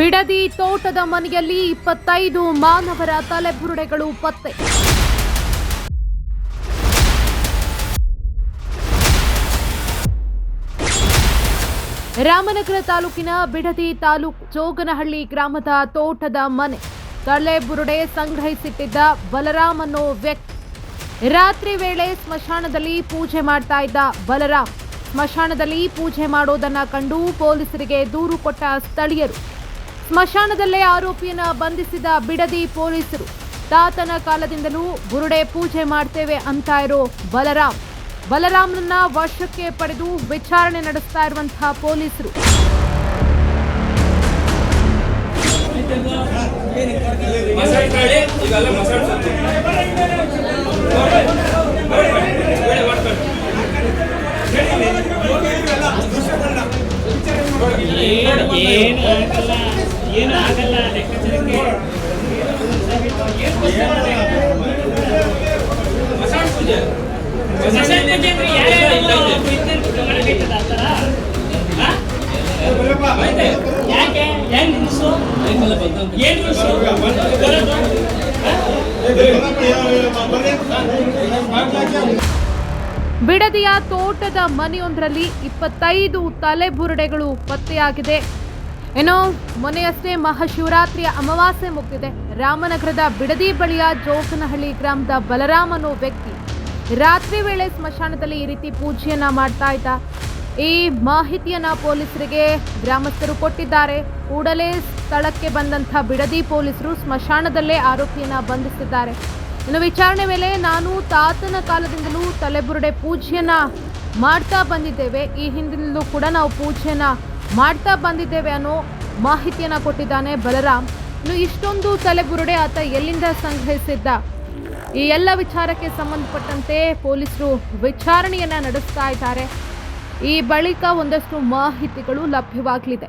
ಬಿಡದಿ ತೋಟದ ಮನೆಯಲ್ಲಿ ಇಪ್ಪತ್ತೈದು ಮಾನವರ ತಲೆಬುರುಡೆಗಳು ಪತ್ತೆ. ರಾಮನಗರ ತಾಲೂಕಿನ ಬಿಡದಿ ತಾಲೂಕು ಜೋಗನಹಳ್ಳಿ ಗ್ರಾಮದ ತೋಟದ ಮನೆ. ತಲೆಬುರುಡೆ ಸಂಗ್ರಹಿಸಿಟ್ಟಿದ್ದ ಬಲರಾಮ್ ಅನ್ನೋ ವ್ಯಕ್ತಿ ರಾತ್ರಿ ವೇಳೆ ಸ್ಮಶಾನದಲ್ಲಿ ಪೂಜೆ ಮಾಡ್ತಾ ಇದ್ದ ಬಲರಾಮ್. ಸ್ಮಶಾನದಲ್ಲಿ ಪೂಜೆ ಮಾಡೋದನ್ನ ಕಂಡು ಪೊಲೀಸರಿಗೆ ದೂರು ಕೊಟ್ಟ ಸ್ಥಳೀಯರು. ಸ್ಮಶಾನದಲ್ಲೇ ಆರೋಪಿಯನ್ನ ಬಂಧಿಸಿದ ಬಿಡದಿ ಪೊಲೀಸರು. ತಾತನ ಕಾಲದಿಂದಲೂ ಗುರುಡೆ ಪೂಜೆ ಮಾಡ್ತೇವೆ ಅಂತ ಇರೋ ಬಲರಾಮ್. ಬಲರಾಮ್ನನ್ನ ವಶಕ್ಕೆ ಪಡೆದು ವಿಚಾರಣೆ ನಡೆಸ್ತಾ ಇರುವಂತಹ ಪೊಲೀಸರು. ಏನು ಬಿಡದಿಯ ತೋಟದ ಮನೆಯೊಂದರಲ್ಲಿ ಇಪ್ಪತ್ತೈದು ತಲೆಬುರುಡೆಗಳು ಪತ್ತೆಯಾಗಿದೆ. ಏನೋ ಮೊನ್ನೆಯಷ್ಟೇ ಮಹಾಶಿವರಾತ್ರಿಯ ಅಮಾವಾಸ್ಯೆ ಮುಗಿದಿದೆ. ರಾಮನಗರದ ಬಿಡದಿ ಬಳಿಯ ಜೋಕನಹಳ್ಳಿ ಗ್ರಾಮದ ಬಲರಾಮ್ ವ್ಯಕ್ತಿ ರಾತ್ರಿ ವೇಳೆ ಸ್ಮಶಾನದಲ್ಲಿ ಈ ರೀತಿ ಪೂಜೆಯನ್ನ ಮಾಡ್ತಾ ಇದ್ದ. ಈ ಮಾಹಿತಿಯನ್ನ ಪೊಲೀಸರಿಗೆ ಗ್ರಾಮಸ್ಥರು ಕೊಟ್ಟಿದ್ದಾರೆ. ಕೂಡಲೇ ಸ್ಥಳಕ್ಕೆ ಬಂದಂಥ ಬಿಡದಿ ಪೊಲೀಸರು ಸ್ಮಶಾನದಲ್ಲೇ ಆರೋಪಿಯನ್ನ ಬಂಧಿಸಿದ್ದಾರೆ. ಇನ್ನು ವಿಚಾರಣೆ ವೇಳೆ ನಾನು ತಾತನ ಕಾಲದಿಂದಲೂ ತಲೆಬುರುಡೆ ಪೂಜೆಯನ್ನ ಮಾಡ್ತಾ ಬಂದಿದ್ದೇವೆ. ಈ ಹಿಂದಿನಲ್ಲೂ ಕೂಡ ನಾವು ಪೂಜೆಯನ್ನ ಮಾಡ್ತಾ ಬಂದಿದ್ದೇವೆ ಅನ್ನೋ ಮಾಹಿತಿಯನ್ನ ಕೊಟ್ಟಿದ್ದಾನೆ ಬಲರಾಮ್. ಇನ್ನು ಇಷ್ಟೊಂದು ತಲೆಬುರುಡೆ ಆತ ಎಲ್ಲಿಂದ ಸಂಗ್ರಹಿಸಿದ್ದ? ಈ ಎಲ್ಲ ವಿಚಾರಕ್ಕೆ ಸಂಬಂಧಪಟ್ಟಂತೆ ಪೊಲೀಸರು ವಿಚಾರಣೆಯನ್ನ ನಡೆಸ್ತಾ ಇದ್ದಾರೆ. ಈ ಬಳಿಕ ಒಂದಷ್ಟು ಮಾಹಿತಿಗಳು ಲಭ್ಯವಾಗಲಿದೆ.